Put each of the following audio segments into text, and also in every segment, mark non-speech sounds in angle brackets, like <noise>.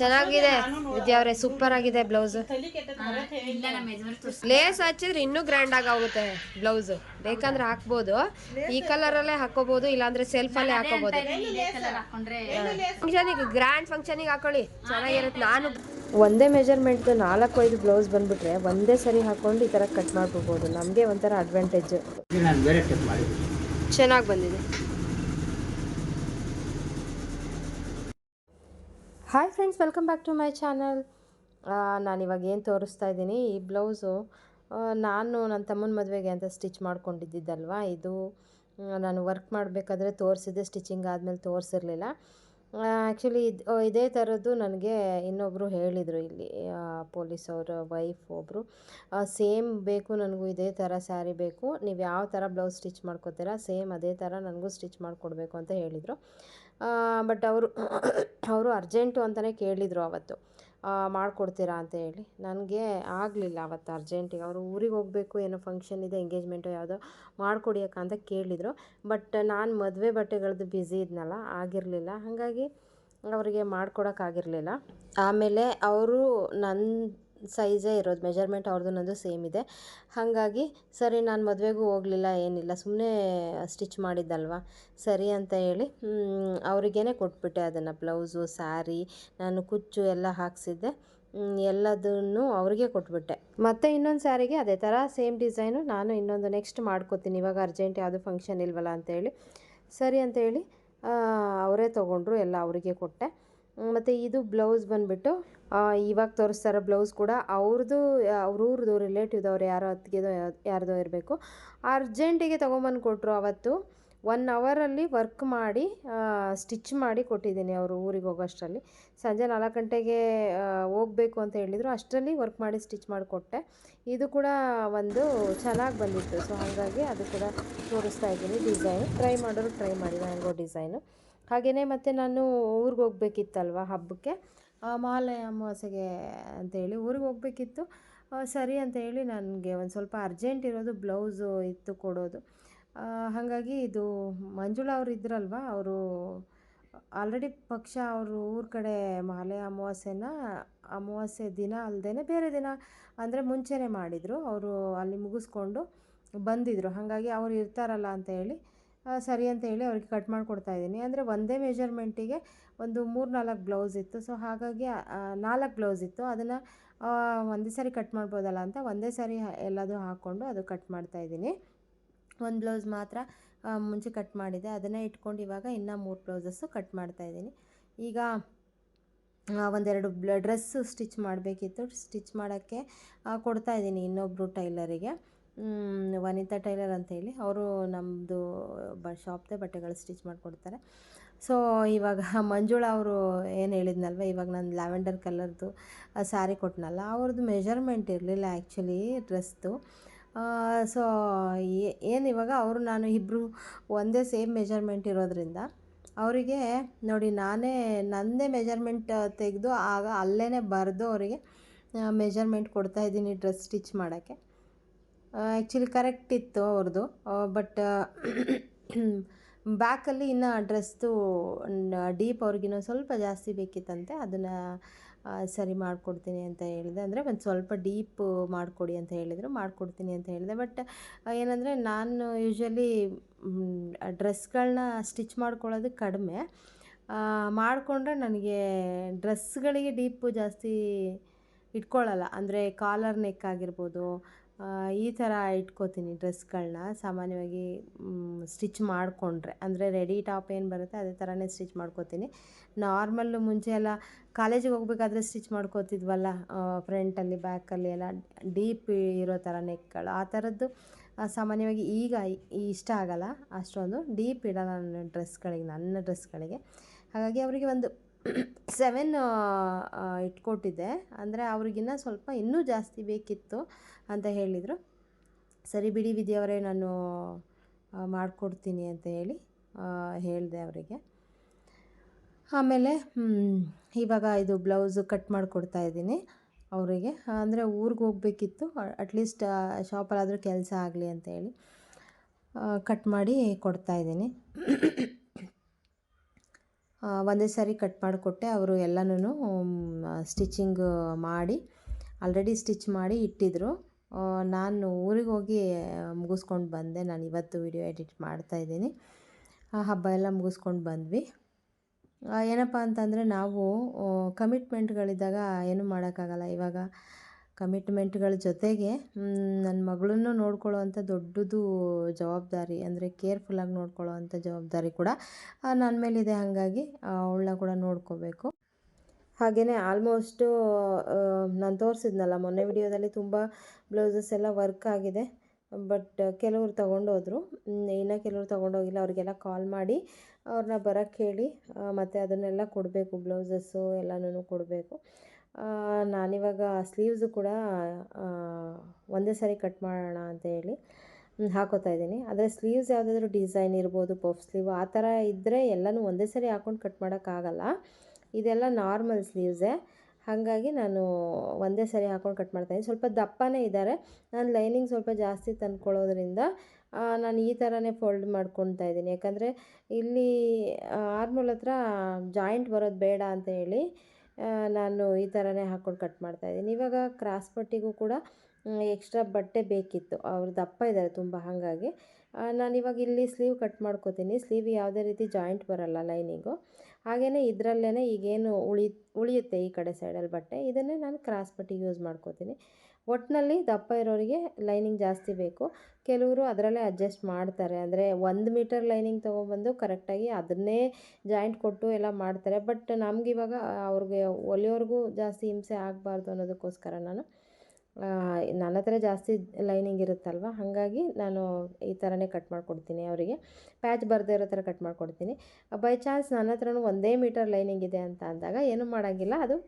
ಚೆನ್ನಾಗಿದೆ. ವಿದ್ಯಾವ್ರೆ ಅವರೇ ಸೂಪರ್ ಆಗಿದೆ ಬ್ಲೌಸ್ ಲೇಸ್ ಹಚ್ಚಿದ್ರೆ ಇನ್ನೂ ಗ್ರ್ಯಾಂಡ್ ಆಗಿ ಆಗುತ್ತೆ ಬ್ಲೌಸ್ ಬೇಕಂದ್ರೆ ಹಾಕ್ಬೋದು. ಈ ಕಲರ್ ಅಲ್ಲೇ ಹಾಕೋಬಹುದು ಇಲ್ಲಾಂದ್ರೆ ಸೆಲ್ಫ್ ಅಲ್ಲೇ ಹಾಕೋಬಹುದು ಫಂಕ್ಷನ್ ಕಲರ್ ಹಾಕೊಂಡ್ರೆ ಫಂಕ್ಷನಿಗೆ ಗ್ರ್ಯಾಂಡ್ ಫಂಕ್ಷನಿಗೆ ಹಾಕೊಳ್ಳಿ. ಚೆನ್ನಾಗಿರುತ್ತೆ. ನಾನು ಒಂದೇ ಮೆಜರ್ಮೆಂಟ್ ನಾಲ್ಕು ಐದು ಬ್ಲೌಸ್ ಬಂದ್ಬಿಟ್ರೆ ಒಂದೇ ಸರಿ ಹಾಕೊಂಡು ಈ ತರ ಕಟ್ ಮಾಡ್ಕೋಬೋದು ನಮಗೆ ಒಂಥರ ಅಡ್ವಾಂಟೇಜ್ ಚೆನ್ನಾಗಿ ಬಂದಿದೆ. Hi friends welcome back to my channel ನಾನು ಇವಾಗ ಏನು ತೋರಿಸ್ತಾ ಇದ್ದೀನಿ, ಈ ಬ್ಲೌಸು ನಾನು ನನ್ನ ತಮ್ಮನ ಮದುವೆಗೆ ಅಂತ ಸ್ಟಿಚ್ ಮಾಡ್ಕೊಂಡಿದ್ದಿದ್ದಲ್ವಾ, ಇದು ನಾನು ವರ್ಕ್ ಮಾಡಬೇಕಾದ್ರೆ ತೋರಿಸಿದ್ದೆ ಸ್ಟಿಚಿಂಗ್ ಆದಮೇಲೆ ತೋರಿಸಿರಲಿಲ್ಲ. ಆ್ಯಕ್ಚುಲಿ ಇದು ಇದೇ ಥರದ್ದು ನನಗೆ ಇನ್ನೊಬ್ಬರು ಹೇಳಿದರು ಇಲ್ಲಿ ಪೊಲೀಸ್ ಅವರ ವೈಫ್ ಒಬ್ಬರು ಸೇಮ್ ಬೇಕು ನನಗೂ ಇದೇ ಥರ ಸ್ಯಾರಿ ಬೇಕು, ನೀವು ಯಾವ ಥರ ಬ್ಲೌಸ್ ಸ್ಟಿಚ್ ಮಾಡ್ಕೋತೀರಾ ಸೇಮ್ ಅದೇ ಥರ ನನಗೂ ಸ್ಟಿಚ್ ಮಾಡಿಕೊಡ್ಬೇಕು ಅಂತ ಹೇಳಿದರು. ಬಟ್ ಅವರು ಅವರು ಅರ್ಜೆಂಟು ಅಂತಲೇ ಕೇಳಿದರು ಅವತ್ತು. ಮಾಡಿಕೊಡ್ತೀರಾ ಅಂತ ಹೇಳಿ. ನನಗೆ ಆಗಲಿಲ್ಲ ಅವತ್ತು ಅರ್ಜೆಂಟಿಗೆ ಅವರು ಊರಿಗೆ ಹೋಗಬೇಕು, ಏನೋ ಫಂಕ್ಷನ್ ಇದೆ ಎಂಗೇಜ್ಮೆಂಟು ಯಾವುದೋ ಮಾಡಿಕೊಡಿಯಕ್ಕ ಅಂತ ಕೇಳಿದರು. ಬಟ್ ನಾನು ಮದುವೆ ಬಟ್ಟೆಗಳದ್ದು ಬ್ಯುಸಿ ಇದ್ನಲ್ಲ, ಆಗಿರಲಿಲ್ಲ. ಹಾಗಾಗಿ ಅವರಿಗೆ ಮಾಡಿಕೊಡೋಕ್ಕಾಗಿರಲಿಲ್ಲ ಆಮೇಲೆ ಅವರು ನನ್ನ ಸೈಜೇ ಇರೋದು ಮೆಜರ್ಮೆಂಟ್ ಅವ್ರದ್ದು ನಂದು ಸೇಮ್ ಇದೆ. ಹಾಗಾಗಿ, ಸರಿ, ನಾನು ಮದುವೆಗೂ ಹೋಗಲಿಲ್ಲ, ಏನಿಲ್ಲ ಸುಮ್ಮನೆ ಸ್ಟಿಚ್ ಮಾಡಿದ್ದಲ್ವ? ಸರಿ, ಅಂತ ಹೇಳಿ ಅವರಿಗೇ ಕೊಟ್ಬಿಟ್ಟೆ ಅದನ್ನು. ಬ್ಲೌಸು ಸ್ಯಾರಿ ನಾನು ಕುಚ್ಚು ಎಲ್ಲ ಹಾಕ್ಸಿದ್ದೆ. ಎಲ್ಲದನ್ನು ಅವ್ರಿಗೆ ಕೊಟ್ಬಿಟ್ಟೆ. ಮತ್ತು ಇನ್ನೊಂದು ಸ್ಯಾರಿಗೆ ಅದೇ ಥರ ಸೇಮ್ ಡಿಸೈನು ನಾನು ಇನ್ನೊಂದು ನೆಕ್ಸ್ಟ್ ಮಾಡ್ಕೋತೀನಿ. ಇವಾಗ ಅರ್ಜೆಂಟ್ ಯಾವುದು ಫಂಕ್ಷನ್ ಇಲ್ವಲ್ಲ ಅಂತೇಳಿ ಸರಿ ಅಂತೇಳಿ ಅವರೇ ತೊಗೊಂಡ್ರು, ಎಲ್ಲ ಅವರಿಗೆ ಕೊಟ್ಟೆ. ಮತ್ತು ಇದು ಬ್ಲೌಸ್ ಬಂದುಬಿಟ್ಟು ಇವಾಗ ತೋರಿಸ್ತಾ ಇರೋ ಬ್ಲೌಸ್ ಕೂಡ ಅವ್ರದ್ದು ಅವ್ರೂರ್ದು ರಿಲೇಟಿವ್ದವ್ರು ಯಾರೋ ಅತ್ತಿಗೆದೋ, ಯಾರ್ದೋ ಇರಬೇಕು. ಅರ್ಜೆಂಟಿಗೆ ತೊಗೊಂಬಂದು ಕೊಟ್ಟರು ಅವತ್ತು. ಒನ್ ಅವರಲ್ಲಿ ವರ್ಕ್ ಮಾಡಿ ಸ್ಟಿಚ್ ಮಾಡಿ ಕೊಟ್ಟಿದ್ದೀನಿ ಅವರು ಊರಿಗೆ ಹೋಗೋಷ್ಟರಲ್ಲಿ. ಸಂಜೆ ನಾಲ್ಕು ಗಂಟೆಗೆ ಹೋಗಬೇಕು ಅಂತ ಹೇಳಿದರು. ಅಷ್ಟರಲ್ಲಿ ವರ್ಕ್ ಮಾಡಿ ಸ್ಟಿಚ್ ಮಾಡಿಕೊಟ್ಟೆ ಇದು ಕೂಡ ಒಂದು ಚೆನ್ನಾಗಿ ಬಂದಿತ್ತು. ಸೊ ಹಾಗಾಗಿ ಅದು ಕೂಡ ತೋರಿಸ್ತಾ ಇದ್ದೀನಿ. ಡಿಸೈನ್ ಟ್ರೈ ಮಾಡೋರು ಟ್ರೈ ಮಾಡಿ. ಮ್ಯಾಂಗೋ ಡಿಸೈನು ಹಾಗೆಯೇ ಮತ್ತು ನಾನು ಊರಿಗೆ ಹೋಗ್ಬೇಕಿತ್ತಲ್ವ ಹಬ್ಬಕ್ಕೆ? ಮಹಾಲಯ ಅಮಾವಾಸ್ಯೆಗೆ ಅಂತೇಳಿ ಊರಿಗೆ ಹೋಗ್ಬೇಕಿತ್ತು. ಸರಿ ಅಂತ ಹೇಳಿ ನನಗೆ ಒಂದು ಸ್ವಲ್ಪ ಅರ್ಜೆಂಟ್ ಇರೋದು ಬ್ಲೌಸು ಇತ್ತು ಕೊಡೋದು. ಹಾಗಾಗಿ ಇದು ಮಂಜುಳಾ ಅವರು ಇದ್ರಲ್ವ, ಅವರು ಆಲ್ರೆಡಿ ಪಕ್ಷ ಅವರು ಊರ ಕಡೆ ಮಹಾಲಯ ಅಮಾವಾಸ್ಯೆನ, ಅಮಾವಾಸ್ಯೆ ದಿನ ಅಲ್ಲದೇ ಬೇರೆ ದಿನ ಅಂದರೆ ಮುಂಚೆನೇ ಮಾಡಿದರು. ಅವರು ಅಲ್ಲಿ ಮುಗಿಸ್ಕೊಂಡು ಬಂದಿದ್ದರು ಹಾಗಾಗಿ ಅವ್ರು ಇರ್ತಾರಲ್ಲ ಅಂತ ಹೇಳಿ ಸರಿ ಅಂತ ಹೇಳಿ ಅವ್ರಿಗೆ ಕಟ್ ಮಾಡಿಕೊಡ್ತಾ ಇದ್ದೀನಿ. ಅಂದರೆ ಒಂದೇ ಮೆಜರ್ಮೆಂಟಿಗೆ ಒಂದು ಮೂರು ನಾಲ್ಕು ಬ್ಲೌಸ್ ಇತ್ತು. ಸೊ ಹಾಗಾಗಿ ನಾಲ್ಕು ಬ್ಲೌಸ್ ಇತ್ತು. ಅದನ್ನು ಒಂದೇ ಸಾರಿ ಕಟ್ ಮಾಡ್ಬೋದಲ್ಲ ಅಂತ ಒಂದೇ ಸಾರಿ ಎಲ್ಲದೂ ಹಾಕ್ಕೊಂಡು ಅದು ಕಟ್ ಮಾಡ್ತಾ ಇದ್ದೀನಿ. ಒಂದು ಬ್ಲೌಸ್ ಮಾತ್ರ ಮುಂಚೆ ಕಟ್ ಮಾಡಿದೆ ಅದನ್ನು ಇಟ್ಕೊಂಡು ಇವಾಗ ಇನ್ನೂ ಮೂರು ಬ್ಲೌಸಸ್ಸು ಕಟ್ ಮಾಡ್ತಾ ಇದ್ದೀನಿ. ಈಗ ಒಂದೆರಡು ಬ್ಲ ಡ್ರೆಸ್ಸು ಸ್ಟಿಚ್ ಮಾಡಬೇಕಿತ್ತು. ಸ್ಟಿಚ್ ಮಾಡೋಕ್ಕೆ ಕೊಡ್ತಾ ಇದ್ದೀನಿ ಇನ್ನೊಬ್ಬರು ಟೈಲರಿಗೆ. ವನಿತಾ ಟೈಲರ್ ಅಂತ ಹೇಳಿ. ಅವರು ನಮ್ಮದು ಬ, ಶಾಪ್ದೇ ಬಟ್ಟೆಗಳು ಸ್ಟಿಚ್ ಮಾಡಿಕೊಡ್ತಾರೆ. ಸೊ ಇವಾಗ ಮಂಜುಳಾ ಅವರು ಏನು ಹೇಳಿದ್ನಲ್ವ? ಇವಾಗ ನಾನು ಲ್ಯಾವೆಂಡರ್ ಕಲರ್ದು ಸ್ಯಾರಿ ಕೊಟ್ಟನಲ್ಲ ಅವ್ರದ್ದು ಮೆಜರ್ಮೆಂಟ್ ಇರಲಿಲ್ಲ ಆ್ಯಕ್ಚುಲಿ ಡ್ರೆಸ್ದು ಸೊ ಏನು ಇವಾಗ ಅವರು ನಾನು ಇಬ್ಬರು ಒಂದೇ ಸೇಮ್ ಮೆಜರ್ಮೆಂಟ್ ಇರೋದ್ರಿಂದ, ಅವರಿಗೆ ನೋಡಿ ನಾನೇ ನನ್ನದೇ ಮೆಜರ್ಮೆಂಟ್ ತೆಗೆದು ಆಗ ಅಲ್ಲೇ ಬರೆದು ಅವರಿಗೆ ಮೆಜರ್ಮೆಂಟ್ ಕೊಡ್ತಾಯಿದ್ದೀನಿ ಡ್ರೆಸ್ ಸ್ಟಿಚ್ ಮಾಡೋಕ್ಕೆ. ಆ್ಯಕ್ಚುಲಿ ಕರೆಕ್ಟ್ ಇತ್ತು ಅವ್ರದ್ದು ಬಟ್ ಬ್ಯಾಕಲ್ಲಿ <clears throat> ಇನ್ನು ಡ್ರೆಸ್ದು ಡೀಪ್ ಅವ್ರಿಗಿನ್ನೂ ಸ್ವಲ್ಪ ಜಾಸ್ತಿ ಬೇಕಿತ್ತಂತೆ, ಅದನ್ನು ಸರಿ ಮಾಡಿಕೊಡ್ತೀನಿ ಅಂತ ಹೇಳಿದೆ. ಅಂದರೆ ಒಂದು ಸ್ವಲ್ಪ ಡೀಪ್ ಮಾಡಿಕೊಡಿ ಅಂತ ಹೇಳಿದರು, ಮಾಡಿಕೊಡ್ತೀನಿ ಅಂತ ಹೇಳಿದೆ. ಬಟ್ ಏನಂದರೆ ನಾನು ಯೂಶ್ವಲಿ ಡ್ರೆಸ್ಗಳನ್ನ ಸ್ಟಿಚ್ ಮಾಡ್ಕೊಳ್ಳೋದು ಕಡಿಮೆ. ಮಾಡಿಕೊಂಡ್ರೆ ನನಗೆ ಡ್ರೆಸ್ಗಳಿಗೆ ಡೀಪು ಜಾಸ್ತಿ ಇಟ್ಕೊಳ್ಳಲ್ಲ ಅಂದರೆ ಕಾಲರ್ ನೆಕ್ ಆಗಿರ್ಬೋದು ಈ ಥರ ಇಟ್ಕೋತೀನಿ ಡ್ರೆಸ್ಗಳನ್ನ ಸಾಮಾನ್ಯವಾಗಿ ಸ್ಟಿಚ್ ಮಾಡಿಕೊಂಡ್ರೆ. ಅಂದರೆ ರೆಡಿ ಟಾಪ್ ಏನು ಬರುತ್ತೆ ಅದೇ ಥರನೇ ಸ್ಟಿಚ್ ಮಾಡ್ಕೋತೀನಿ. ನಾರ್ಮಲ್ ಮುಂಚೆ ಎಲ್ಲ ಕಾಲೇಜಿಗೆ ಹೋಗಬೇಕಾದ್ರೆ ಸ್ಟಿಚ್ ಮಾಡ್ಕೋತಿದ್ವಲ್ಲ ಫ್ರಂಟಲ್ಲಿ, ಬ್ಯಾಕಲ್ಲಿ ಎಲ್ಲ ಡೀಪ್ ಇರೋ ಥರ ನೆಕ್ಗಳು. ಆ ಥರದ್ದು ಸಾಮಾನ್ಯವಾಗಿ ಈಗ ಇಷ್ಟ ಆಗಲ್ಲ ಅಷ್ಟೊಂದು. ಡೀಪ್ ಇಡಲ್ಲ ನನ್ನ ಡ್ರೆಸ್ಗಳಿಗೆ ನನ್ನ ಡ್ರೆಸ್ಗಳಿಗೆ. ಹಾಗಾಗಿ ಅವರಿಗೆ ಒಂದು ಸೆವೆನ್ ಇಟ್ಕೊಟ್ಟಿದ್ದೆ. ಅಂದರೆ ಅವ್ರಿಗಿನ್ನ ಸ್ವಲ್ಪ ಇನ್ನೂ ಜಾಸ್ತಿ ಬೇಕಿತ್ತು ಅಂತ ಹೇಳಿದರು. ಸರಿ ಬಿಡಿ ವಿದ್ಯಾವರೇ ನಾನು ಮಾಡಿಕೊಡ್ತೀನಿ ಅಂತ ಹೇಳಿ ಹೇಳಿದೆ ಅವರಿಗೆ. ಆಮೇಲೆ ಇವಾಗ ಇದು ಬ್ಲೌಸು ಕಟ್ ಮಾಡಿಕೊಡ್ತಾ ಇದ್ದೀನಿ ಅವರಿಗೆ. ಅಂದರೆ ಊರಿಗೆ ಹೋಗಬೇಕಿತ್ತು ಅಟ್ಲೀಸ್ಟ್ ಶಾಪಲ್ಲಾದರೂ ಕೆಲಸ ಆಗಲಿ ಅಂತ ಹೇಳಿ ಕಟ್ ಮಾಡಿ ಕೊಡ್ತಾ ಆ, ಒಂದೇ ಸಾರಿ ಕಟ್ ಮಾಡಿಕೊಟ್ಟೆ. ಅವರು ಎಲ್ಲನೂ ಸ್ಟಿಚಿಂಗ್ ಮಾಡಿ ಆಲ್ರೆಡಿ ಸ್ಟಿಚ್ ಮಾಡಿ ಇಟ್ಟಿದ್ದರು ನಾನು ಊರಿಗೆ ಹೋಗಿ ಮುಗಿಸ್ಕೊಂಡು ಬಂದೆ. ನಾನು ಇವತ್ತು ವಿಡಿಯೋ ಎಡಿಟ್ ಮಾಡ್ತಾಯಿದ್ದೀನಿ ಹಬ್ಬ ಎಲ್ಲ ಮುಗಿಸ್ಕೊಂಡು ಬಂದ್ವಿ. ಏನಪ್ಪ ಅಂತಂದರೆ ನಾವು ಕಮಿಟ್ಮೆಂಟ್ಗಳಿದ್ದಾಗ ಏನೂ ಮಾಡೋಕ್ಕಾಗಲ್ಲ. ಇವಾಗ ಕಮಿಟ್ಮೆಂಟ್ಗಳ ಜೊತೆಗೆ ನನ್ನ ಮಗಳನ್ನು ನೋಡ್ಕೊಳ್ಳೋವಂಥ ದೊಡ್ಡದು ಜವಾಬ್ದಾರಿ, ಅಂದರೆ ಕೇರ್ಫುಲ್ಲಾಗಿ ನೋಡ್ಕೊಳ್ಳೋ ಅಂಥ ಜವಾಬ್ದಾರಿ ಕೂಡ ನನ್ನ ಮೇಲಿದೆ ಹಾಗಾಗಿ ಅವಳನ್ನ ಕೂಡ ನೋಡ್ಕೋಬೇಕು. ಹಾಗೆಯೇ ಆಲ್ಮೋಸ್ಟು ನಾನು ತೋರಿಸಿದ್ನಲ್ಲ, ಮೊನ್ನೆ ವಿಡಿಯೋದಲ್ಲಿ ತುಂಬ ಬ್ಲೌಸಸ್ ಎಲ್ಲ ವರ್ಕ್ ಆಗಿದೆ. ಬಟ್ ಕೆಲವರು ತೊಗೊಂಡೋದ್ರು ಇನ್ನೂ ಕೆಲವರು ತೊಗೊಂಡೋಗಿಲ್ಲ. ಅವರಿಗೆಲ್ಲ ಕಾಲ್ ಮಾಡಿ, ಅವ್ರನ್ನ ಬರೋಕ್ಕೆ ಹೇಳಿ ಮತ್ತು ಅದನ್ನೆಲ್ಲ ಕೊಡಬೇಕು ಬ್ಲೌಸಸ್ಸು ಎಲ್ಲನೂ ಕೊಡಬೇಕು. ನಾನಿವಾಗ ಸ್ಲೀವ್ಸು ಕೂಡ ಒಂದೇ ಸಾರಿ ಕಟ್ ಮಾಡೋಣ ಅಂತ ಹೇಳಿ ಹಾಕೋತಾ ಇದ್ದೀನಿ. ಆದರೆ ಸ್ಲೀವ್ಸ್ ಯಾವುದಾದ್ರೂ ಡಿಸೈನ್ ಇರ್ಬೋದು ಪಫ್ ಸ್ಲೀವ್ ಆ ಥರ ಇದ್ದರೆ ಎಲ್ಲನೂ ಒಂದೇ ಸಾರಿ ಹಾಕ್ಕೊಂಡು ಕಟ್ ಮಾಡೋಕ್ಕಾಗಲ್ಲ ಇದೆಲ್ಲ ನಾರ್ಮಲ್ ಸ್ಲೀವ್ಸೇ ಹಾಗಾಗಿ ನಾನು ಒಂದೇ ಸರಿ ಹಾಕೊಂಡು ಕಟ್ ಮಾಡ್ತಾಯಿದ್ದೀನಿ ಸ್ವಲ್ಪ ದಪ್ಪನೇ ಇದ್ದಾರೆ ನಾನು ಲೈನಿಂಗ್ ಸ್ವಲ್ಪ ಜಾಸ್ತಿ ತಂದ್ಕೊಳ್ಳೋದ್ರಿಂದ ನಾನು ಈ ಥರನೇ ಫೋಲ್ಡ್ ಮಾಡ್ಕೊತಾ ಇದ್ದೀನಿ. ಯಾಕಂದರೆ ಇಲ್ಲಿ ಆರ್ಮೋಲ್ ಹತ್ರ ಜಾಯಿಂಟ್ ಬರೋದು ಬೇಡ ಅಂತ ಹೇಳಿ ನಾನು ಈ ಥರನೇ ಹಾಕ್ಕೊಂಡು ಕಟ್ ಮಾಡ್ತಾಯಿದ್ದೀನಿ ಇವಾಗ ಕ್ರಾಸ್ ಪಟ್ಟಿಗೂ ಕೂಡ ಎಕ್ಸ್ಟ್ರಾ ಬಟ್ಟೆ ಬೇಕಿತ್ತು. ಅವರು ದಪ್ಪ ಇದ್ದಾರೆ ತುಂಬ ಹಾಗಾಗಿ. ನಾನು ಇವಾಗ ಇಲ್ಲಿ ಸ್ಲೀವ್ ಕಟ್ ಮಾಡ್ಕೋತೀನಿ. ಸ್ಲೀವ್ ಯಾವುದೇ ರೀತಿ ಜಾಯಿಂಟ್ ಬರಲ್ಲ ಲೈನಿಂಗು ಹಾಗೆಯೇ ಇದರಲ್ಲೇ ಈಗೇನು ಉಳಿ, ಉಳಿಯುತ್ತೆ ಈ ಕಡೆ ಸೈಡಲ್ಲಿ ಬಟ್ಟೆ. ಇದನ್ನೇ ನಾನು ಕ್ರಾಸ್ ಪಟ್ಟಿಗೆ ಯೂಸ್ ಮಾಡ್ಕೋತೀನಿ. ಒಟ್ಟಿನಲ್ಲಿ ದಪ್ಪ ಇರೋರಿಗೆ ಲೈನಿಂಗ್ ಜಾಸ್ತಿ ಬೇಕು. ಕೆಲವರು ಅದರಲ್ಲೇ ಅಡ್ಜಸ್ಟ್ ಮಾಡ್ತಾರೆ. ಅಂದರೆ ಒಂದು ಮೀಟರ್ ಲೈನಿಂಗ್ ತೊಗೊಬಂದು ಕರೆಕ್ಟಾಗಿ ಅದನ್ನೇ ಜಾಯಿಂಟ್ ಕೊಟ್ಟು ಎಲ್ಲ ಮಾಡ್ತಾರೆ. ಬಟ್ ನಮಗಿವಾಗ ಅವ್ರಿಗೆ ಹೊಲಿಯೋರ್ಗೂ ಜಾಸ್ತಿ ಹಿಂಸೆ ಆಗಬಾರ್ದು ಅನ್ನೋದಕ್ಕೋಸ್ಕರ ನಾನು ನನ್ನ ಹತ್ರ ಜಾಸ್ತಿ ಲೈನಿಂಗ್ ಇರುತ್ತಲ್ವ? ಹಾಗಾಗಿ ನಾನು ಈ ಥರನೇ ಕಟ್ ಮಾಡಿಕೊಡ್ತೀನಿ ಅವರಿಗೆ. ಪ್ಯಾಚ್ ಬರದೇ ಇರೋ ಥರ ಕಟ್ ಮಾಡಿಕೊಡ್ತೀನಿ. ಬೈ ಚಾನ್ಸ್ ನನ್ನ ಹತ್ರನೂ ಒಂದೇ ಮೀಟರ್ ಲೈನಿಂಗ್ ಇದೆ ಅಂತ ಅಂದಾಗ ಏನೂ ಮಾಡೋಂಗಿಲ್ಲ. ಅದು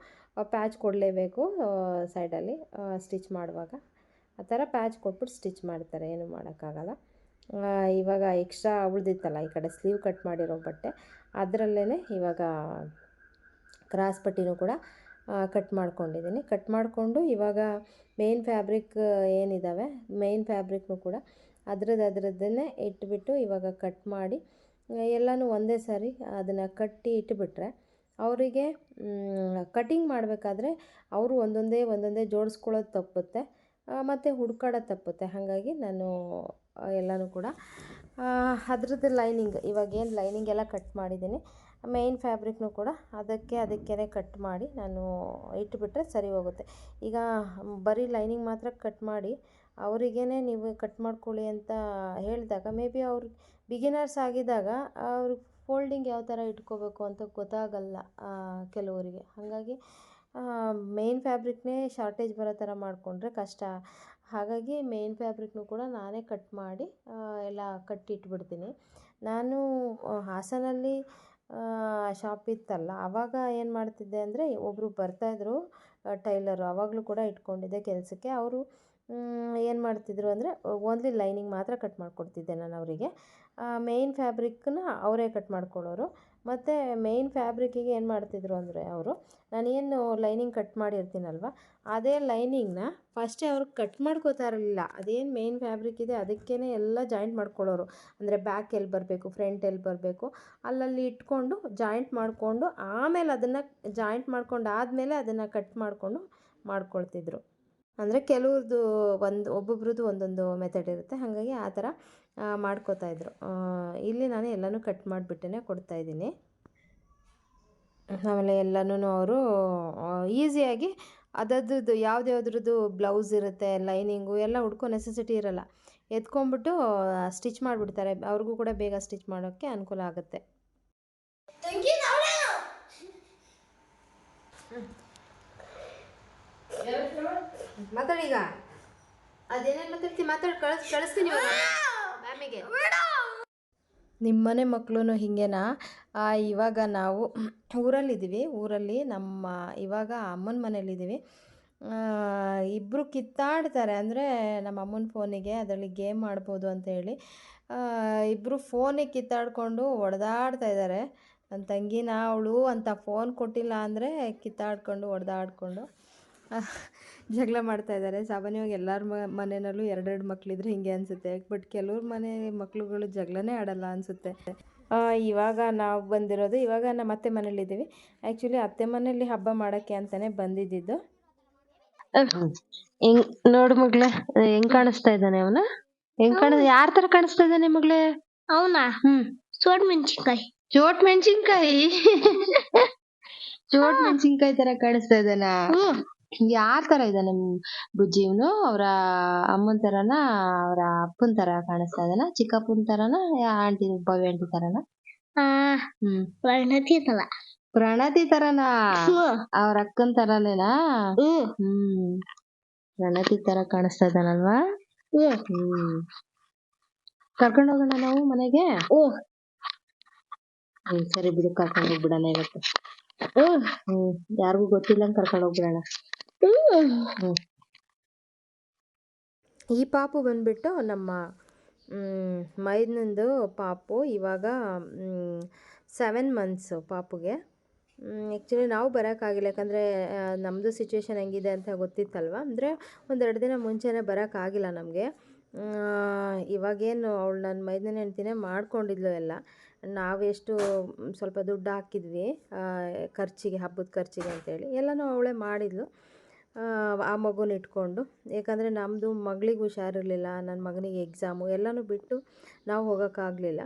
ಪ್ಯಾಚ್ ಕೊಡಲೇಬೇಕು ಸೈಡಲ್ಲಿ ಸ್ಟಿಚ್ ಮಾಡುವಾಗ. ಆ ಥರ ಪ್ಯಾಚ್ ಕೊಟ್ಬಿಟ್ಟು ಸ್ಟಿಚ್ ಮಾಡ್ತಾರೆ, ಏನು ಮಾಡೋಕ್ಕಾಗಲ್ಲ. ಇವಾಗ ಎಕ್ಸ್ಟ್ರಾ ಉಳಿದಿತ್ತಲ್ಲ, ಈ ಕಡೆ ಸ್ಲೀವ್ ಕಟ್ ಮಾಡಿರೋ ಬಟ್ಟೆ. ಅದರಲ್ಲೇ ಇವಾಗ ಕ್ರಾಸ್ ಪಟ್ಟಿನೂ ಕೂಡ ಕಟ್ ಮಾಡ್ಕೊಂಡಿದ್ದೀನಿ. ಕಟ್ ಮಾಡಿಕೊಂಡು ಇವಾಗ ಮೇನ್ ಫ್ಯಾಬ್ರಿಕ್ ಏನಿದ್ದಾವೆ ಮೇನ್ ಫ್ಯಾಬ್ರಿಕ್ನು ಕೂಡ ಅದ್ರದ್ದು ಅದರದ್ದನ್ನೇ ಇಟ್ಬಿಟ್ಟು ಇವಾಗ ಕಟ್ ಮಾಡಿ, ಎಲ್ಲನೂ ಒಂದೇ ಸಾರಿ ಅದನ್ನು ಕಟ್ಟಿ ಇಟ್ಬಿಟ್ರೆ ಅವರಿಗೆ ಕಟಿಂಗ್ ಮಾಡಬೇಕಾದ್ರೆ ಅವರು ಒಂದೊಂದೇ ಒಂದೊಂದೇ ಜೋಡಿಸ್ಕೊಳ್ಳೋದು ತಪ್ಪುತ್ತೆ. ಮತ್ತು ಹುಡ್ಕಾಡೋದು ತಪ್ಪುತ್ತೆ. ಹಾಗಾಗಿ ನಾನು ಎಲ್ಲನೂ ಕೂಡ ಅದ್ರದ್ದು ಲೈನಿಂಗ್ ಇವಾಗ ಏನು ಲೈನಿಂಗ್ ಎಲ್ಲ ಕಟ್ ಮಾಡಿದ್ದೀನಿ. ಮೇಯ್ನ್ ಫ್ಯಾಬ್ರಿಕ್ನು ಕೂಡ ಅದಕ್ಕೆ ಅದಕ್ಕೇ ಕಟ್ ಮಾಡಿ ನಾನು ಇಟ್ಬಿಟ್ರೆ ಸರಿ ಹೋಗುತ್ತೆ. ಈಗ ಬರೀ ಲೈನಿಂಗ್ ಮಾತ್ರ ಕಟ್ ಮಾಡಿ ಅವರಿಗೇ ನೀವು ಕಟ್ ಮಾಡ್ಕೊಳ್ಳಿ ಅಂತ ಹೇಳಿದಾಗ ಮೇ ಬಿ ಅವ್ರು ಬಿಗಿನರ್ಸ್ ಆಗಿದ್ದಾಗ ಅವ್ರು ಫೋಲ್ಡಿಂಗ್ ಯಾವ ಥರ ಇಟ್ಕೋಬೇಕು ಅಂತ ಗೊತ್ತಾಗಲ್ಲ ಕೆಲವರಿಗೆ. ಹಾಗಾಗಿ ಮೇಯ್ನ್ ಫ್ಯಾಬ್ರಿಕ್ನೇ ಶಾರ್ಟೇಜ್ ಬರೋ ಥರ ಮಾಡಿಕೊಂಡ್ರೆ ಕಷ್ಟ. ಹಾಗಾಗಿ ಮೇಯ್ನ್ ಫ್ಯಾಬ್ರಿಕ್ನು ಕೂಡ ನಾನೇ ಕಟ್ ಮಾಡಿ ಎಲ್ಲ ಕಟ್ಟಿಟ್ಬಿಡ್ತೀನಿ. ನಾನು ಹಾಸನಲ್ಲಿ ಶಾಪ್ ಇತ್ತಲ್ಲ ಆವಾಗ ಏನು ಮಾಡ್ತಿದ್ದೆ ಅಂದರೆ ಒಬ್ಬರು ಬರ್ತಾಯಿದ್ರು ಟೈಲರು ಆವಾಗಲೂ ಕೂಡ ಇಟ್ಕೊಂಡಿದ್ದೆ ಕೆಲಸಕ್ಕೆ. ಅವರು ಏನು ಮಾಡ್ತಿದ್ರು ಅಂದರೆ, ಓನ್ಲಿ ಲೈನಿಂಗ್ ಮಾತ್ರ ಕಟ್ ಮಾಡಿಕೊಡ್ತಿದ್ದೆ ನಾನು ಅವರಿಗೆ. ಮೇಯ್ನ್ ಫ್ಯಾಬ್ರಿಕ್ಕನ್ನ ಅವರೇ ಕಟ್ ಮಾಡ್ಕೊಳ್ಳೋರು. ಮತ್ತು ಮೇಯ್ನ್ ಫ್ಯಾಬ್ರಿಕ್ಕಿಗೆ ಏನು ಮಾಡ್ತಿದ್ರು ಅಂದರೆ ಅವರು, ನಾನೇನು ಲೈನಿಂಗ್ ಕಟ್ ಮಾಡಿರ್ತೀನಲ್ವ, ಅದೇ ಲೈನಿಂಗ್ನ ಫಸ್ಟೇ ಅವ್ರು ಕಟ್ ಮಾಡ್ಕೋತಾ ಇರಲಿಲ್ಲ. ಅದೇನು ಮೇಯ್ನ್ ಫ್ಯಾಬ್ರಿಕ್ ಇದೆ ಅದಕ್ಕೇ ಎಲ್ಲ ಜಾಯಿಂಟ್ ಮಾಡ್ಕೊಳ್ಳೋರು. ಅಂದರೆ ಬ್ಯಾಕ್ ಎಲ್ಲಿ ಬರಬೇಕು ಫ್ರಂಟ್ ಎಲ್ಲಿ ಬರಬೇಕು, ಅಲ್ಲಲ್ಲಿ ಇಟ್ಕೊಂಡು ಜಾಯಿಂಟ್ ಮಾಡಿಕೊಂಡು ಆಮೇಲೆ ಅದನ್ನು ಜಾಯಿಂಟ್ ಮಾಡ್ಕೊಂಡು ಆದಮೇಲೆ ಅದನ್ನು ಕಟ್ ಮಾಡಿಕೊಂಡು ಮಾಡ್ಕೊಳ್ತಿದ್ರು. ಅಂದರೆ ಕೆಲವ್ರದ್ದು ಒಂದು ಒಬ್ಬೊಬ್ರದ್ದು ಒಂದೊಂದು ಮೆಥಡ್ ಇರುತ್ತೆ. ಹಾಗಾಗಿ ಆ ಥರ ಆ, ಮಾಡ್ಕೋತಾ ಇದ್ರು. ಇಲ್ಲಿ ನಾನು ಎಲ್ಲನೂ ಕಟ್ ಮಾಡಿಬಿಟ್ಟೇ ಕೊಡ್ತಾಯಿದ್ದೀನಿ ಆಮೇಲೆ ಎಲ್ಲನೂ ಅವರು ಈಸಿಯಾಗಿ ಅದ್ರದ್ದು ಯಾವ್ದ್ಯಾವ್ದ್ರದ್ದು ಬ್ಲೌಸ್ ಇರುತ್ತೆ ಲೈನಿಂಗು ಎಲ್ಲ ಹುಡ್ಕೋ ನೆಸೆಸಿಟಿ ಇರಲ್ಲ. ಎತ್ಕೊಂಡ್ಬಿಟ್ಟು ಸ್ಟಿಚ್ ಮಾಡಿಬಿಡ್ತಾರೆ. ಅವ್ರಿಗೂ ಕೂಡ ಬೇಗ ಸ್ಟಿಚ್ ಮಾಡೋಕ್ಕೆ ಅನುಕೂಲ ಆಗುತ್ತೆ. ಮಾತಾಡೀಗ ಅದೇನೇನು ಮಾತಾಡ್ತಿ ಮಾತಾಡಿ ಕಳಿಸ್ ಕಳಿಸ್ತೀನಿ ಮ್ಯಾಮಿಗೆ ನಿಮ್ಮನೆ ಮಕ್ಕಳು ಹಿಂಗೇನಾ? ಆ, ಇವಾಗ ನಾವು ಊರಲ್ಲಿದ್ದೀವಿ. ಊರಲ್ಲಿ ನಮ್ಮ ಇವಾಗ ಅಮ್ಮನ ಮನೇಲಿದ್ದೀವಿ. ಇಬ್ಬರು ಕಿತ್ತಾಡ್ತಾರೆ. ಅಂದರೆ ನಮ್ಮ ಅಮ್ಮನ ಫೋನಿಗೆ ಅದರಲ್ಲಿ ಗೇಮ್ ಆಡ್ಬೋದು ಅಂತ ಹೇಳಿ. ಇಬ್ಬರು ಫೋನಿಗೆ ಕಿತ್ತಾಡಿಕೊಂಡು ಹೊಡೆದಾಡ್ತಾ ಇದ್ದಾರೆ. ನನ್ನ ತಂಗಿನ ಅವಳು ಅಂತ ಫೋನ್ ಕೊಟ್ಟಿಲ್ಲ ಅಂದರೆ ಕಿತ್ತಾಡ್ಕೊಂಡು ಹೊಡೆದಾಡ್ಕೊಂಡು. ಜಗಳ ಮಾಡ್ತಾ ಇದ್ದಾರೆ. ಸಾಮಾನ್ಯವಾಗಿ ಎಲ್ಲರ ಮ ಮನೆಯಲ್ಲೂ ಎರಡೆರಡು ಮಕ್ಕಳಿದ್ರೆ ಹಿಂಗೆ ಅನಿಸುತ್ತೆ. ಬಟ್ ಕೆಲವ್ರ ಮನೆ ಮಕ್ಳುಗಳು ಜಗಳನೇ ಆಡಲ್ಲ ಅನಿಸುತ್ತೆ. ಆ, ಇವಾಗ ನಾವು ಬಂದಿರೋದು ಇವಾಗ ನಮ್ಮ ಅತ್ತೆ ಮನೇಲಿದ್ದೀವಿ ಆ್ಯಕ್ಚುಲಿ ಅತ್ತೆ ಮನೇಲಿ ಹಬ್ಬ ಮಾಡೋಕ್ಕೆ ಅಂತಲೇ ಬಂದಿದ್ದಿದ್ದು. ಹೆಂಗ್ ನೋಡು ಮಗ್ಳೆ ಹೆಂಗ್ ಕಾಣಿಸ್ತಾ ಇದ್ದಾನೆ ಅವನ? ಹೆಂಗ್ ಕಾಣ ಯಾರ ತರ ಕಾಣಿಸ್ತಾ ಇದ್ದಾನೆ ಮಗ್ಳೆ? ಅವನಾ? ಹ್ಮ್. ಚೋಟ್ ಮೆಣಸಿನ್ಕಾಯಿ. ಚೋಟ್ ಮೆಣಸಿನ್ಕಾಯಿ? ಚೋಟ್ <laughs> ಮೆಣಸಿನ್ಕಾಯಿ ತರ ಕಾಣಿಸ್ತಾ ಇದ್ದಾನ? ಯಾರ ತರ ಇದ್ದಾನೆ ಬುಜ್ಜಿ ಇವನು? ಅವರ ಅಮ್ಮನ್ ತರನ ಅವರ ಅಪ್ಪನ್ ತರ ಕಾಣಿಸ್ತಾ ಇದ್ದಾನ ಚಿಕ್ಕಪ್ಪನ್ ತರನ ಆಂಟಿ ಭವ್ಯ ಆಂಟಿ ತರನ? ಹ್ಮ್. ವರ್ಣತಿ ತಲ ಪ್ರಣತಿ ತರನ? ಅವ್ರ ಅಕ್ಕನ್ ತರನೇನಾ? ಹ್ಮ್. ಪ್ರಣತಿ ತರ ಕಾಣಿಸ್ತಾ ಇದ್ದಾನಲ್ವಾ? ಹ್ಮ್. ಕರ್ಕೊಂಡು ಹೋಗೋಣ ನಾವು ಮನೆಗೆ? ಹ್ಮ್. ಸರಿ ಬಿಡು ಕರ್ಕೊಂಡು ಹೋಗ್ಬಿಡಣ ಇವತ್ತು. ಹ್ಮ್. ಯಾರಿಗೂ ಗೊತ್ತಿಲ್ಲ ಕರ್ಕೊಂಡು ಹೋಗ್ಬಿಡಣ. ಈ ಪಾಪು ಬಂದ್ಬಿಟ್ಟು ನಮ್ಮ ಮೈದನಂದು ಪಾಪು ಇವಾಗ ಸೆವೆನ್ ಮಂತ್ಸು ಪಾಪುಗೆ. ಆ್ಯಕ್ಚುಲಿ ನಾವು ಬರೋಕ್ಕಾಗಿಲ್ಲ, ಯಾಕಂದರೆ ನಮ್ಮದು ಸಿಚುವೇಶನ್ ಹೆಂಗಿದೆ ಅಂತ ಗೊತ್ತಿತ್ತಲ್ವ? ಅಂದರೆ ಒಂದೆರಡು ದಿನ ಮುಂಚೆನೇ ಬರೋಕ್ಕಾಗಿಲ್ಲ ನಮಗೆ. ಇವಾಗೇನು ಅವಳು ನನ್ನ ಮೈದನ ಹೆಂಡ್ತಿನೇ ಮಾಡ್ಕೊಂಡಿದ್ಲು ಎಲ್ಲ. ನಾವೆಷ್ಟು ಸ್ವಲ್ಪ ದುಡ್ಡು ಹಾಕಿದ್ವಿ ಖರ್ಚಿಗೆ, ಹಬ್ಬದ ಖರ್ಚಿಗೆ ಅಂತೇಳಿ. ಎಲ್ಲನೂ ಅವಳೇ ಮಾಡಿದ್ಲು. ಆ, ಮಗುನ ಇಟ್ಕೊಂಡು. ಯಾಕಂದರೆ ನಮ್ಮದು ಮಗಳಿಗೆ ಹುಷಾರಿರಲಿಲ್ಲ ನನ್ನ ಮಗನಿಗೆ ಎಕ್ಸಾಮು ಎಲ್ಲನೂ ಬಿಟ್ಟು ನಾವು ಹೋಗೋಕ್ಕಾಗಲಿಲ್ಲ.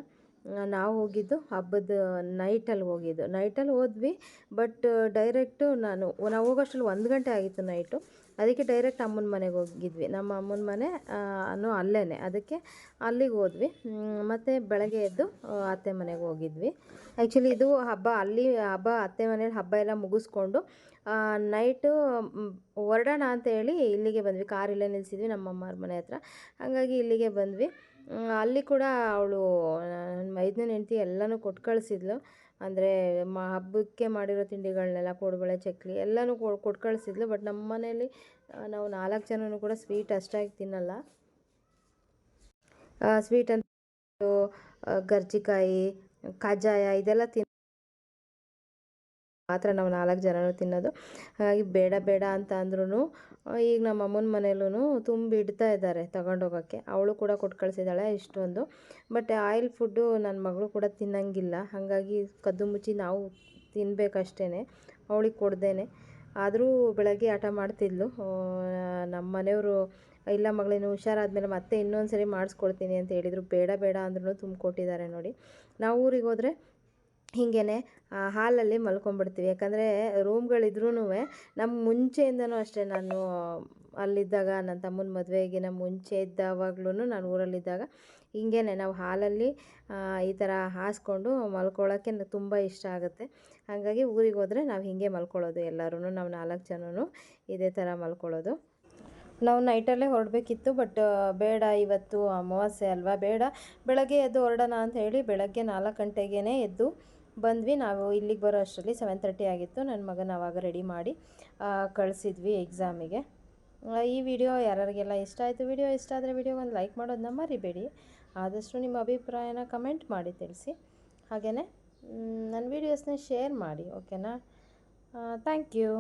ನಾವು ಹೋಗಿದ್ದು ಹಬ್ಬದ ನೈಟಲ್ಲಿ ಹೋಗಿದ್ದು. ನೈಟಲ್ಲಿ ಹೋದ್ವಿ ಬಟ್ ಡೈರೆಕ್ಟು ನಾನು ನಾವು ಹೋಗೋಷ್ಟರಲ್ಲಿ ಒಂದು ಗಂಟೆ ಆಗಿತ್ತು ನೈಟು ಅದಕ್ಕೆ ಡೈರೆಕ್ಟ್ ಅಮ್ಮನ ಮನೆಗೆ ಹೋಗಿದ್ವಿ. ನಮ್ಮ ಅಮ್ಮನ ಮನೆ ಅಲ್ಲೇ ಅದಕ್ಕೆ ಅಲ್ಲಿಗೆ ಹೋದ್ವಿ. ಮತ್ತೆ ಬೆಳಗ್ಗೆ ಎದ್ದು ಅತ್ತೆ ಮನೆಗೆ ಹೋಗಿದ್ವಿ. ಆ್ಯಕ್ಚುಲಿ ಇದು ಹಬ್ಬ ಅಲ್ಲಿ ಹಬ್ಬ ಅತ್ತೆ ಮನೇಲಿ ಹಬ್ಬ ಎಲ್ಲ ಮುಗಿಸ್ಕೊಂಡು ನೈಟು ಹೊರಡೋಣ ಅಂತ ಹೇಳಿ ಇಲ್ಲಿಗೆ ಬಂದ್ವಿ. ಕಾರ್ ಇಲ್ಲೇ ನಮ್ಮ ಅಮ್ಮವ್ರ ಮನೆ ಹತ್ರ. ಹಾಗಾಗಿ ಇಲ್ಲಿಗೆ ಬಂದ್ವಿ. ಅಲ್ಲಿ ಕೂಡ ಅವಳು ನನ್ನ ಮೈದನ ಹೆಂಡತಿ ಎಲ್ಲನೂ ಕೊಟ್ಟು ಕಳಿಸಿದ್ಲು. ಅಂದರೆ ಮ, ಹಬ್ಬಕ್ಕೆ ಮಾಡಿರೋ ತಿಂಡಿಗಳನ್ನೆಲ್ಲ ಕೋಡುಬಳೆ, ಚಕ್ಲಿ ಎಲ್ಲನೂ ಕೊಟ್ಟು ಕಳಿಸಿದ್ಲು. ಬಟ್ ನಮ್ಮ ಮನೇಲಿ ನಾವು ನಾಲ್ಕು ಜನನೂ ಕೂಡ ಸ್ವೀಟ್ ಅಷ್ಟಾಗಿ ತಿನ್ನಲ್ಲ. ಸ್ವೀಟ್ ಅಂತ ಗರ್ಜಿಕಾಯಿ, ಕಜ್ಜಾಯ ಇದೆಲ್ಲ ತಿನ್ ಮಾತ್ರ ನಾವು ನಾಲ್ಕು ಜನನೂ ತಿನ್ನೋದು. ಹಾಗಾಗಿ ಬೇಡ ಬೇಡ ಅಂತ ಅಂದ್ರೂ ಈಗ ನಮ್ಮ ಅಮ್ಮನ ಮನೇಲೂ ತುಂಬಿ ಇಡ್ತಾ ಇದ್ದಾರೆ ತಗೊಂಡೋಗೋಕ್ಕೆ. ಅವಳು ಕೂಡ ಕೊಟ್ಟು ಕಳಿಸಿದ್ದಾಳೆ ಇಷ್ಟೊಂದು. ಬಟ್ ಆಯಿಲ್ ಫುಡ್ಡು ನನ್ನ ಮಗಳು ಕೂಡ ತಿನ್ನಂಗಿಲ್ಲ. ಹಾಗಾಗಿ ಕದ್ದು ಮುಚ್ಚಿ ನಾವು ತಿನ್ನಬೇಕಷ್ಟೇ ಅವಳಿಗೆ ಕೊಡ್ದೇನೆ. ಆದರೂ ಬೆಳಗ್ಗೆ ಆಟ ಮಾಡ್ತಿದ್ಲು. ನಮ್ಮ ಮನೆಯವರು, ಇಲ್ಲ ಮಗಳೇನು ಹುಷಾರಾದಮೇಲೆ ಮತ್ತೆ ಇನ್ನೊಂದು ಸರಿ ಮಾಡಿಸ್ಕೊಡ್ತೀನಿ ಅಂತ ಹೇಳಿದರು. ಬೇಡ ಬೇಡ ಅಂದ್ರೂ ತುಂಬಿಕೊಟ್ಟಿದ್ದಾರೆ ನೋಡಿ. ನಾವು ಊರಿಗೆ ಹೋದರೆ ಹೀಗೇ ಹಾಲಲ್ಲಿ ಮಲ್ಕೊಂಡ್ಬಿಡ್ತೀವಿ ಯಾಕಂದರೆ ರೂಮ್ಗಳಿದ್ರೂ ನಮ್ಮ ಮುಂಚೆಯಿಂದನೂ ಅಷ್ಟೇ ನಾನು ಅಲ್ಲಿದ್ದಾಗ ನನ್ನ ತಮ್ಮನ ಮದುವೆಗಿನ ಮುಂಚೆ ಇದ್ದಾವಾಗ್ಲೂ ನಾನು ಊರಲ್ಲಿದ್ದಾಗ ಹೀಗೇ ನಾವು ಹಾಲಲ್ಲಿ ಈ ಥರ ಹಾಸ್ಕೊಂಡು ಮಲ್ಕೊಳ್ಳೋಕ್ಕೆ ತುಂಬ ಇಷ್ಟ ಆಗುತ್ತೆ. ಹಾಗಾಗಿ ಊರಿಗೆ ಹೋದರೆ ನಾವು ಹೀಗೆ ಮಲ್ಕೊಳ್ಳೋದು ಎಲ್ಲರೂ ನಾವು ನಾಲ್ಕು ಜನನು ಇದೇ ಥರ ಮಲ್ಕೊಳ್ಳೋದು. ನಾವು ನೈಟಲ್ಲೇ ಹೊರಡಬೇಕಿತ್ತು, ಬಟ್ ಬೇಡ ಇವತ್ತು ಅಮಾವಾಸ್ಯೆ ಅಲ್ವಾ, ಬೇಡ. ಬೆಳಗ್ಗೆ ಎದ್ದು ಹೊರಡೋಣ ಅಂತ ಹೇಳಿ ಬೆಳಗ್ಗೆ ನಾಲ್ಕು ಗಂಟೆಗೇ ಎದ್ದು ಬಂದ್ವಿ. ನಾವು ಇಲ್ಲಿಗೆ ಬರೋ ಅಷ್ಟರಲ್ಲಿ ಸೆವೆನ್ ತರ್ಟಿ ಆಗಿತ್ತು. ನನ್ನ ಮಗನ ಅವಾಗ ರೆಡಿ ಮಾಡಿ ಕಳಿಸಿದ್ವಿ ಎಕ್ಸಾಮಿಗೆ ಈ ವಿಡಿಯೋ ಯಾರ್ಯಾರಿಗೆಲ್ಲ ಇಷ್ಟ ಆಯಿತು ವಿಡಿಯೋ ಇಷ್ಟ ಆದರೆ ವಿಡಿಯೋಗೊಂದು ಲೈಕ್ ಮಾಡೋದನ್ನ ಮರಿಬೇಡಿ. ಆದಷ್ಟು ನಿಮ್ಮ ಅಭಿಪ್ರಾಯನ ಕಮೆಂಟ್ ಮಾಡಿ ತಿಳಿಸಿ. ಹಾಗೆಯೇ ನನ್ನ ವೀಡಿಯೋಸ್ನ ಶೇರ್ ಮಾಡಿ ಓಕೆನಾ ಥ್ಯಾಂಕ್ ಯು